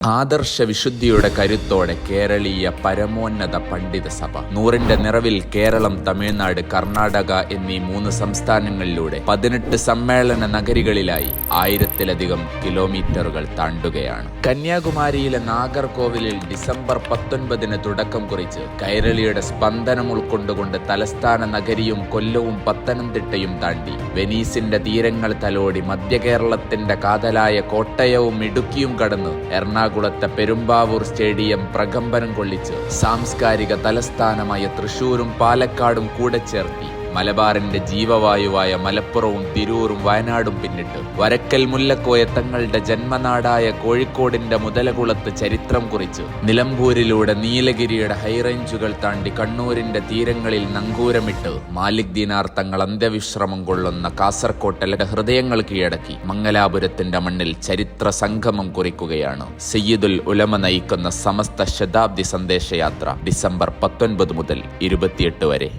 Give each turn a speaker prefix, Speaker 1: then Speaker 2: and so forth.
Speaker 1: ആദർശ വിശുദ്ധിയുടെ കരുത്തോടെ കേരളീയ പരമോന്നത പണ്ഡിത സഭ. നൂറിന്റെ നിറവിൽ കേരളം തമിഴ്നാട് കർണാടക എന്നീ മൂന്ന് സംസ്ഥാനങ്ങളിലൂടെ പതിനെട്ട് സമ്മേളന നഗരികളിലായി ആയിരത്തിലധികം കിലോമീറ്ററുകൾ താണ്ടുകയാണ്. കന്യാകുമാരിയിലെ നാഗർകോവിലിൽ ഡിസംബർ പത്തൊൻപതിന് തുടക്കം കുറിച്ച് കൈരളിയുടെ സ്പന്ദനം ഉൾക്കൊണ്ടുകൊണ്ട് തലസ്ഥാന നഗരിയും കൊല്ലവും പത്തനംതിട്ടയും താണ്ടി വെനീസിന്റെ തീരങ്ങൾ തലോടി മധ്യ കേരളത്തിന്റെ കാതലായ കോട്ടയവും ഇടുക്കിയും കടന്ന് എറണാകുളത്തെ പെരുമ്പാവൂർ സ്റ്റേഡിയം പ്രകമ്പനം കൊള്ളിച്ച് സാംസ്കാരിക തലസ്ഥാനമായ തൃശൂരും പാലക്കാടും കൂടെ ചേർത്തി. മലബാറിന്റെ ജീവവായുവായ മലപ്പുറവും തിരൂരും വയനാടും പിന്നിട്ട്. വരക്കൽ മുല്ലക്കോയ തങ്ങളുടെ ജന്മനാടായ കോഴിക്കോടിന്റെ മുതലകുളത്ത് ചരിത്രം കുറിച്ച്. നിലമ്പൂരിലൂടെ നീലഗിരിയുടെ ഹൈറേഞ്ചുകൾ താണ്ടി കണ്ണൂരിന്റെ തീരങ്ങളിൽ നങ്കൂരമിട്ട് മാലിക് ദീനാർ തങ്ങൾ അന്ത്യവിശ്രമം കൊള്ളുന്ന കാസർകോട്ടെ ഹൃദയങ്ങൾ കീഴടക്കി മംഗലാപുരത്തിന്റെ മണ്ണിൽ ചരിത്ര സംഗമം കുറിക്കുകയാണ്. സയ്യിദുൽ ഉലമ നയിക്കുന്ന സമസ്ത ശതാബ്ദി സന്ദേശയാത്ര ഡിസംബർ പത്തൊൻപത് മുതൽ ഇരുപത്തിയെട്ട് വരെ.